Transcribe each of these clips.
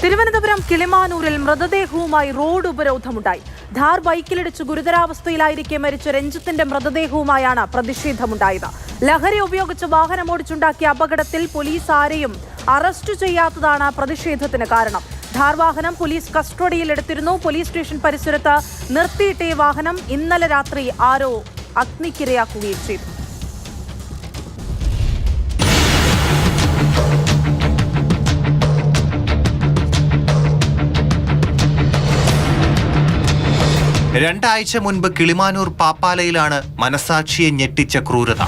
തിരുവനന്തപുരം കിളിമാനൂരിൽ മൃതദേഹവുമായി റോഡ് ഉപരോധമുണ്ടായി. ധാർ ബൈക്കിലിടിച്ച് ഗുരുതരാവസ്ഥയിലായിരിക്കെ മരിച്ച രഞ്ജിത്തിന്റെ മൃതദേഹവുമായാണ് പ്രതിഷേധമുണ്ടായത്. ലഹരി ഉപയോഗിച്ച് വാഹനമോടിച്ചുണ്ടാക്കിയ അപകടത്തിൽ പോലീസ് ആരെയും അറസ്റ്റ് ചെയ്യാത്തതാണ് പ്രതിഷേധത്തിന് കാരണം. ധാർ വാഹനം പോലീസ് കസ്റ്റഡിയിലെടുത്തിരുന്നു. പോലീസ് സ്റ്റേഷൻ പരിസരത്ത് നിർത്തിയിട്ടേ വാഹനം ഇന്നലെ രാത്രി ആരോ അഗ്നിക്കിരയാക്കുകയും ചെയ്തു. രണ്ടാഴ്ച മുൻപ് കിളിമാനൂർ പാപ്പാലയിലാണ് മനസാക്ഷിയെ ഞെട്ടിച്ച ക്രൂരത.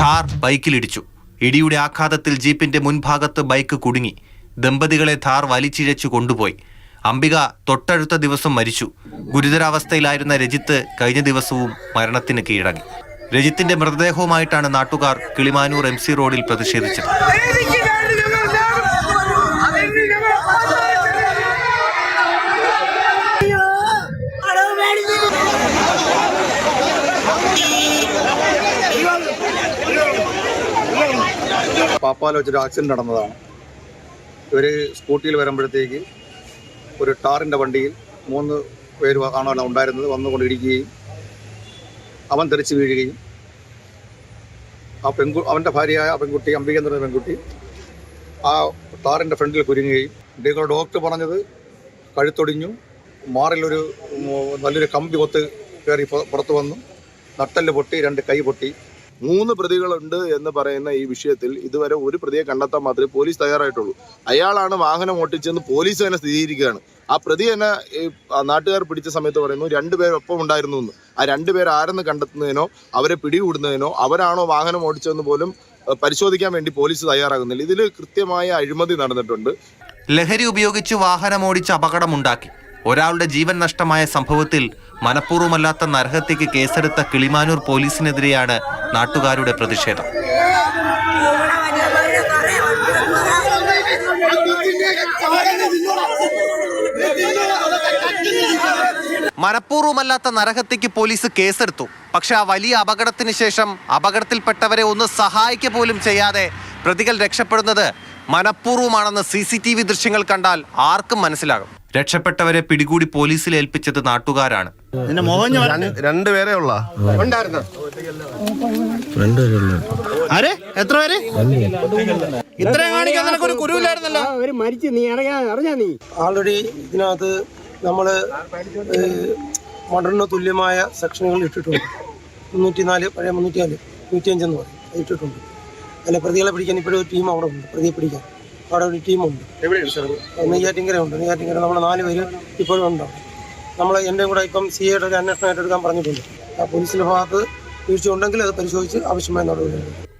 ഥാർ ബൈക്കിലിടിച്ചു. ഇടിയുടെ ആഘാതത്തിൽ ജീപ്പിന്റെ മുൻഭാഗത്ത് ബൈക്ക് കുടുങ്ങി. ദമ്പതികളെ ഥാർ വലിച്ചിഴച്ചു കൊണ്ടുപോയി. അംബിക തൊട്ടടുത്ത ദിവസം മരിച്ചു. ഗുരുതരാവസ്ഥയിലായിരുന്ന രജിത്ത് കഴിഞ്ഞ ദിവസവും മരണത്തിന് കീഴടങ്ങി. രജിത്തിന്റെ മൃതദേഹവുമായിട്ടാണ് നാട്ടുകാർ കിളിമാനൂർ എം സി റോഡിൽ പ്രതിഷേധിച്ചത്. പാപ്പാല വെച്ചൊരു ആക്സിഡന്റ് നടന്നതാണ്. ഇവർ സ്കൂട്ടിയിൽ വരുമ്പോഴത്തേക്ക് ഒരു ടാറിന്റെ വണ്ടിയിൽ മൂന്ന് പേര് കാണാൻ ഉണ്ടായിരുന്നത്. വന്നുകൊണ്ട് ഇടിക്കുകയും അവൻ തെറിച്ച് വീഴുകയും ആ പെൺകു അവന്റെ ഭാര്യയായ ആ പെൺകുട്ടി അംബിക പെൺകുട്ടി ആ ടാറിന്റെ ഫ്രണ്ടിൽ കുരുങ്ങുകയും ഇദ്ദേഹം ഡോക്ടർ പറഞ്ഞത് കഴുത്തൊടിഞ്ഞു മാറിലൊരു നല്ലൊരു കമ്പി കൊത്ത് കയറി പുറത്ത് വന്നു നട്ടൽ പൊട്ടി രണ്ട് കൈ പൊട്ടി മൂന്ന് പ്രതികളുണ്ട് എന്ന് പറയുന്ന ഈ വിഷയത്തിൽ ഇതുവരെ ഒരു പ്രതിയെ കണ്ടെത്താൻ മാത്രമേ പോലീസ് തയ്യാറായിട്ടുള്ളൂ. അയാളാണ് വാഹനം ഓട്ടിച്ചെന്ന് പോലീസ് തന്നെ സ്ഥിരീകരിക്കുകയാണ്. ആ പ്രതി തന്നെ നാട്ടുകാർ പിടിച്ച സമയത്ത് പറയുന്നു രണ്ടുപേരൊപ്പം ഉണ്ടായിരുന്നു എന്ന്. ആ രണ്ടുപേർ ആരെന്ന് കണ്ടെത്തുന്നതിനോ അവരെ പിടികൂടുന്നതിനോ അവരാണോ വാഹനം ഓടിച്ചതെന്ന് പോലും പരിശോധിക്കാൻ വേണ്ടി പോലീസ് തയ്യാറാകുന്നില്ല. ഇതിൽ കൃത്യമായ അഴിമതി നടന്നിട്ടുണ്ട്. ലഹരി ഉപയോഗിച്ച് വാഹനം ഓടിച്ച് അപകടമുണ്ടാക്കി. ഒരാളുടെ ജീവൻ നഷ്ടമായ സംഭവത്തിൽ മനഃപൂർവമല്ലാത്ത നരഹത്യക്ക് കേസെടുത്ത കിളിമാനൂർ പോലീസിനെതിരെയാണ് നാട്ടുകാരുടെ പ്രതിഷേധം. മനഃപൂർവമല്ലാത്ത നരഹത്യക്ക് പോലീസ് കേസെടുത്തു. പക്ഷെ ആ വലിയ അപകടത്തിന് ശേഷം അപകടത്തിൽപ്പെട്ടവരെ ഒന്ന് സഹായിക്കുക പോലും ചെയ്യാതെ പ്രതികൾ രക്ഷപ്പെടുന്നത് മനഃപൂർവമാണെന്ന് സി സി ടി വി ദൃശ്യങ്ങൾ കണ്ടാൽ ആർക്കും മനസ്സിലാകും. രക്ഷപ്പെട്ടവരെ പിടികൂടി പോലീസിൽ ഏൽപ്പിച്ചത് നാട്ടുകാരാണ്. രണ്ടുപേരെ ഉള്ള? ആരെ? എത്ര പേര്? ഇത്രയും കാണിക്കാൻ നിനക്കൊരു കുരുവില്ലായിരുന്നല്ലോ. അവർ മരിച്ചു നീ അറിഞ്ഞാ നീ? ആൾറെഡി ഇതിനകത്ത് നമ്മൾ മോഡറിന് തുല്യമായ സെക്ഷനുകൾ ഇട്ടിട്ടുണ്ട്. മുന്നൂറ്റി നാല് പഴയ മുന്നൂറ്റി നാല് നൂറ്റിയഞ്ചെന്ന് പറയും. ഇട്ടിട്ടുണ്ട്. അല്ല പ്രതികളെ പിടിക്കാൻ ഇപ്പോഴും ഒരു ടീം അവിടെ ഉണ്ട്. പ്രതിയെ പിടിക്കാൻ. അവിടെ ഒരു ടീമുണ്ട്. നെയ്യാറ്റിങ്കര ഉണ്ട് നെയ്യാറ്റിങ്കര നമ്മൾ നാല് പേര് ഇപ്പോഴും ഉണ്ടാവും നമ്മൾ എന്റെ കൂടെ ഇപ്പം സി ഐയുടെ ഒരു അന്വേഷണം ഏറ്റെടുക്കാൻ പറഞ്ഞിട്ടുണ്ട്. ആ പോലീസിന്റെ ഭാഗത്ത് അത് പരിശോധിച്ച് ആവശ്യമായ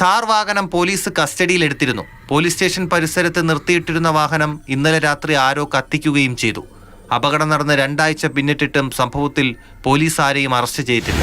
താർ വാഹനം പോലീസ് കസ്റ്റഡിയിലെടുത്തിരുന്നു പോലീസ് സ്റ്റേഷൻ പരിസരത്ത് നിർത്തിയിട്ടിരുന്ന വാഹനം ഇന്നലെ രാത്രി ആരോ കത്തിക്കുകയും ചെയ്തു. അപകടം നടന്ന് രണ്ടാഴ്ച പിന്നിട്ടിട്ടും സംഭവത്തിൽ പോലീസ് ആരെയും അറസ്റ്റ് ചെയ്തിട്ടില്ല.